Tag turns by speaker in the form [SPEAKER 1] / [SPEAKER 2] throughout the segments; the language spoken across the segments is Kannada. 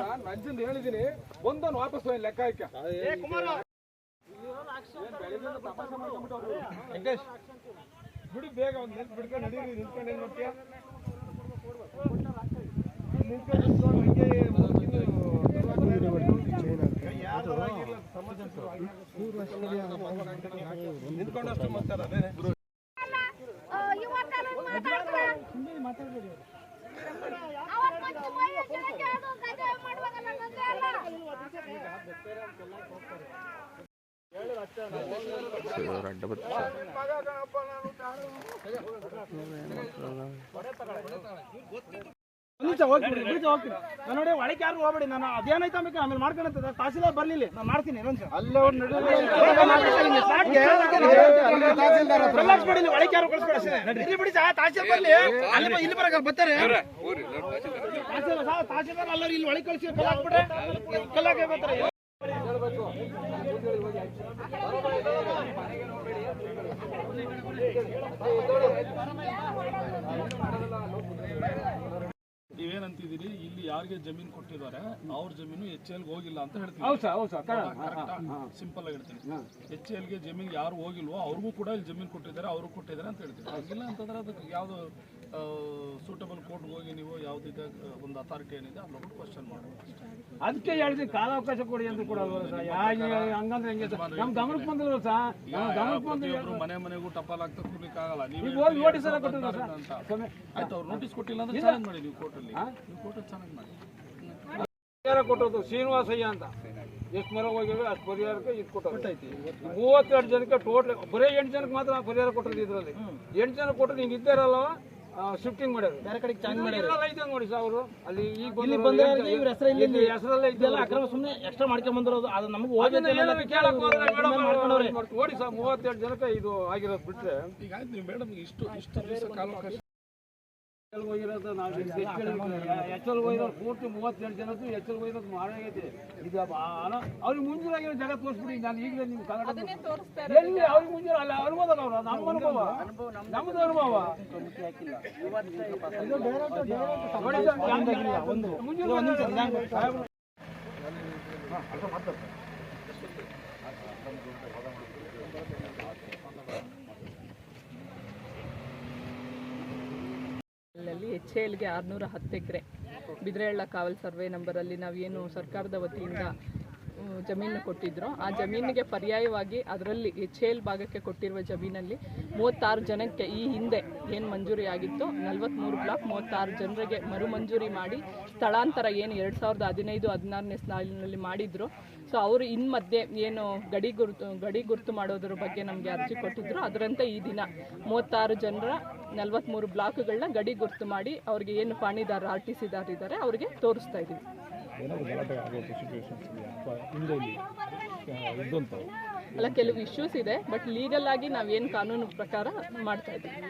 [SPEAKER 1] ನಾನು ಅಜ್ಜನ್ ಹೇಳಿದೀನಿ ಒಂದೊಂದು ವಾಪಸ್ ಲೆಕ್ಕ ಹಾಕಿ ವೆಂಕಟೇಶ್ ಬಿಡಿ ಬೇಗ ಒಂದು ನಿಂತು ಬಿಡ್ಕೊಂಡು ನಡೀರಿ ನಿಂತ್ಕೊಂಡು ಏನ್ ಮಾಡ್ತೀಯ? ನಿಂತ್ಕೊಂಡು ನಿಂತ್ಕೊಂಡು ಹಂಗೆ ನಿಂತ್ಕೊಂಡಷ್ಟು ಮಾತಾಡ
[SPEAKER 2] ನಿಮಿಷ ಹೋಗ್ಬಿಡಿ ನಿಮಿಷ ಹೋಗ್ತೀನಿ ನಾನು ನೋಡಿ ಒಳಗೆ ಯಾರು ಹೋಗ್ಬೇಡಿ ನಾನು ಅದೇನಾಯ್ತು ಆಮೇಲೆ ಆಮೇಲೆ ಮಾಡ್ಕೊಳತ್ತದ ತಹಸೀಲ್ದಾರ್ ಬರ್ಲಿಲ್ಲ ನಾನು ಮಾಡ್ತೀನಿ ಇನ್ನೊಂದು ಕಲ್ಲಾಕ್ಸ್ಬೇಡಿ ನೀವು ಒಳಗೆ ಯಾರು ಕಳಿಸ್ಬೇಡಿ ಅಷ್ಟೇ ಇಲ್ಲಿ ಬಿಡಿ ಸಾ ತಹಸೀಲ್ ಬರ್ಲಿ ಅಲ್ಲಿ ಇಲ್ಲಿ ಬರಕ ಬರ್ತಾರೆ ತಹಸೀಲ್ದಾರ್ ಇಲ್ಲಿ ಒಳಗೆ ಕಳಿಸಿ ಕಲ್ಲಾಕ್ಬಿಡ್ರೆ ಕಲ್ಲಾಕೆ ಬರ್ತಾರೆ
[SPEAKER 3] ನೀವೇನಂತಿದ್ದೀರಿ? ಇಲ್ಲಿ ಯಾರಿಗೆ ಜಮೀನು ಕೊಟ್ಟಿದ್ದಾರೆ? ಅವ್ರ ಜಮೀನು ಎಚ್ ಎಲ್ಗೆ ಹೋಗಿಲ್ಲ ಅಂತ ಹೇಳ್ತೀವಿ. ಸಿಂಪಲ್ ಆಗಿ ಹೇಳ್ತೀನಿ. ಎಚ್ ಎಲ್ಗೆ ಜಮೀನು ಯಾರು ಹೋಗಿಲ್ವೋ ಅವ್ರಿಗೂ ಕೂಡ ಇಲ್ಲಿ ಜಮೀನು ಕೊಟ್ಟಿದ್ದಾರೆ ಅವರು ಕೊಟ್ಟಿದ್ದಾರೆ ಅಂತ ಹೇಳ್ತೀವಿ. ಹಾಗಿಲ್ಲ ಅಂತಂದ್ರೆ ಅದಕ್ಕೆ ಯಾವುದು ಸೂಟಬಲ್ ಕೋರ್ಟ್ ಹೋಗಿ ನೀವು ಯಾವುದಿದೆ ಒಂದು ಅಥಾರಿಟಿ ಏನಿದೆ ಹೋಗಿ ಕ್ವಶನ್ ಮಾಡಬೇಕು
[SPEAKER 1] ಅದಕ್ಕೆ ಹೇಳಿದ್ವಿ ಕಾಲಾವಕಾಶ ಕೊಡಿ ಅಂತ ಕೂಡ ಹಂಗಂದ್ರೆ ಹೆಂಗೆ ನಮ್ಮ ನಮ್ ಗಮನಕ್ಕೆ ಬಂದಿಲ್ಲ ಸರ್? ನಮ್ಮ ಗಮನಕ್ಕೆ ಬಂದಿಲ್ಲ
[SPEAKER 3] ಮನೆ ಮನೆಗೂ ಟಪಾಲ್ ಆಗ್ತಾ ಕೊಡ್ಲಿಕ್ಕೆ ಆಗಲ್ಲ. ನೀವು
[SPEAKER 1] ಹೋಗಿ ನೋಟಿಸ್ ಎಲ್ಲ ಕೊಟ್ಟಿಲ್ಲ ಸರ್?
[SPEAKER 3] ಆಯ್ತು ಅವ್ರು ನೋಟಿಸ್ ಕೊಟ್ಟಿಲ್ಲ ಅಂದ್ರೆ ಚಾಲೆಂಜ್ ಮಾಡಿ ನೀವು ಕೋರ್ಟಲ್ಲಿ ನೀವು ಕೋರ್ಟಲ್ಲಿ ಚಾಲೆಂಜ್ ಮಾಡಿ.
[SPEAKER 1] ಪರಿಹಾರ ಕೊಟ್ಟದ್ದು ಶ್ರೀನಿವಾಸಯ್ಯ ಅಂತ. ಎಷ್ಟು ಮರ ಹೋಗಿವೆ ಅಷ್ಟು ಪರಿಹಾರಕ್ಕೆ ಇದು ಕೊಟ್ಟೈತಿ. ಮೂವತ್ತೆರಡು ಜನಕ್ಕೆ ಟೋಟಲ್ ಬರೀ ಎಂಟು ಜನಕ್ಕೆ ಮಾತ್ರ ಪರಿಹಾರ ಕೊಟ್ಟದ್ದು ಇದರಲ್ಲಿ. ಎಂಟು ಜನ ಕೊಟ್ಟರೆ ಹಿಂಗೆ ಇದ್ದಾರಲ್ಲ ಶಿಫ್ಟಿಂಗ್ ಮಾಡ್ಯಾರ ಬೇರೆ ಕಡೆಗೆ ಚಾಂಜ್ ಮಾಡ್ಯಾರ ಐತೆ ನೋಡಿ ಸರ್ ಅವರು. ಅಲ್ಲಿ ಈಗ
[SPEAKER 2] ಇಲ್ಲಿ
[SPEAKER 1] ಬಂದ್ರೆ
[SPEAKER 2] ಇವ್ರ ಹೆಸರಲ್ಲಿ
[SPEAKER 1] ಹೆಸರಲ್ಲೇ
[SPEAKER 2] ಇದೆಲ್ಲ ಅಕ್ರಮ ಸುಮ್ಮನೆ ಎಕ್ಸ್ಟ್ರಾ ಮಾಡ್ಕೊಂಡ್ ಬಂದಿರೋದು ಅದು ನಮಗೆ
[SPEAKER 1] ಹೋಗಿ ಏನಾದ್ರು ಕೇಳಕ್ ಹೋದ್ರೆ ಮೇಡಮ್ ನೋಡಿ ಸರ್ ಮೂವತ್ತೆರಡು ಜನಕ್ಕೆ ಇದು ಆಗಿರೋದು ಬಿಟ್ರೆ.
[SPEAKER 3] ಈಗ ಆಯ್ತು ನೀವು ಮೇಡಮ್ ಇಷ್ಟು ಇಷ್ಟು ದಿವಸ ಕಾಲಾವಕಾಶ
[SPEAKER 1] ಎಲ್ ಹೋಗಿರೋದು ನಾವು ಎಚ್ಚಲ್ ಹೋಗಿರೋದು ಪೂರ್ತಿ ಮೂವತ್ತೆರಡು ಜನದ್ದು ಎಚ್ಚಲ್ ಹೋಗಿರೋದು ಮಾಡಾಗೈತೆ ಇದು ಅವ್ರಿಗೆ ಮುಂಜೂರಾಗಿರೋ ಜಾಗ ತೋರಿಸ್ಬಿಡಿ ನಾನು ಈಗಲೇ ನಿಮ್ಮ ಕನ್ನಡ ಎಲ್ಲಿ ಅವ್ರಿಗೆ ಮುಂಜೂರು ಅಲ್ಲ ಅನುಭವ ಅವ್ರು ನಮ್ಮ ಅನುಭವ. ನಮ್ಮದು ಅನುಭವ. ಮುಂಜೂರು
[SPEAKER 4] ಎಲ್ಗೆ ಆರುನೂರ ಹತ್ತು ಎಕರೆ. ಬಿದ್ರೆಹಳ್ಳ ಕಾವಲ್ ಸರ್ವೆ ನಂಬರಲ್ಲಿ ನಾವೇನು ಸರ್ಕಾರದ ವತಿಯಿಂದ ಜಮೀನು ಕೊಟ್ಟಿದ್ರು, ಆ ಜಮೀನಿಗೆ ಪರ್ಯಾಯವಾಗಿ ಅದರಲ್ಲಿ ಎಚ್ ಎಲ್ ಭಾಗಕ್ಕೆ ಕೊಟ್ಟಿರುವ ಜಮೀನಲ್ಲಿ ಮೂವತ್ತಾರು ಜನಕ್ಕೆ ಈ ಹಿಂದೆ ಏನು ಮಂಜೂರಿ ಆಗಿತ್ತು ನಲವತ್ತ್ಮೂರು ಬ್ಲಾಕ್ ಮೂವತ್ತಾರು ಜನರಿಗೆ ಮರು ಮಂಜೂರಿ ಮಾಡಿ, ಸ್ಥಳಾಂತರ ಏನು ಎರಡು ಸಾವಿರದ ಹದಿನೈದು, ಹದಿನಾರನೇ ಸಾಲಿನಲ್ಲಿ ಮಾಡಿದ್ರು. ಸೊ ಅವರು ಇನ್ ಮಧ್ಯೆ ಏನು ಗಡಿ ಗುರುತು ಗಡಿ ಗುರುತು ಮಾಡೋದ್ರ ಬಗ್ಗೆ ನಮಗೆ ಅರ್ಜಿ ಕೊಟ್ಟಿದ್ರು. ಅದರಂತೆ ಈ ದಿನ ಮೂವತ್ತಾರು ಜನರ ನಲವತ್ತ್ಮೂರು ಬ್ಲಾಕ್ಗಳನ್ನ ಗಡಿ ಗುರುತು ಮಾಡಿ ಅವ್ರಿಗೆ ಏನು ಪಾಣಿದಾರ ಆರ್ ಟಿ ಸಿದಾರಿದ್ದಾರೆ ಅವ್ರಿಗೆ ತೋರಿಸ್ತಾ ಇದ್ದೀವಿ ಅಲ್ಲ ಕೆಲವು ಇಶ್ಯೂಸ್ ಇದೆ ಬಟ್ ಲೀಗಲ್ ಆಗಿ ನಾವೇನು ಕಾನೂನು ಪ್ರಕಾರ ಮಾಡ್ತಾ ಇದ್ದೀವಿ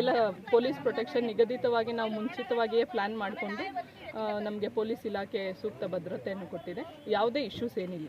[SPEAKER 4] ಎಲ್ಲ ಪೊಲೀಸ್ ಪ್ರೊಟೆಕ್ಷನ್ ನಿಗದಿತವಾಗಿ ನಾವು ಮುಂಚಿತವಾಗಿಯೇ ಪ್ಲಾನ್ ಮಾಡಿಕೊಂಡು ನಮಗೆ ಪೊಲೀಸ್ ಇಲಾಖೆ ಸೂಕ್ತ ಭದ್ರತೆಯನ್ನು ಕೊಟ್ಟಿದೆ. ಯಾವುದೇ ಇಶ್ಯೂಸ್ ಏನಿಲ್ಲ.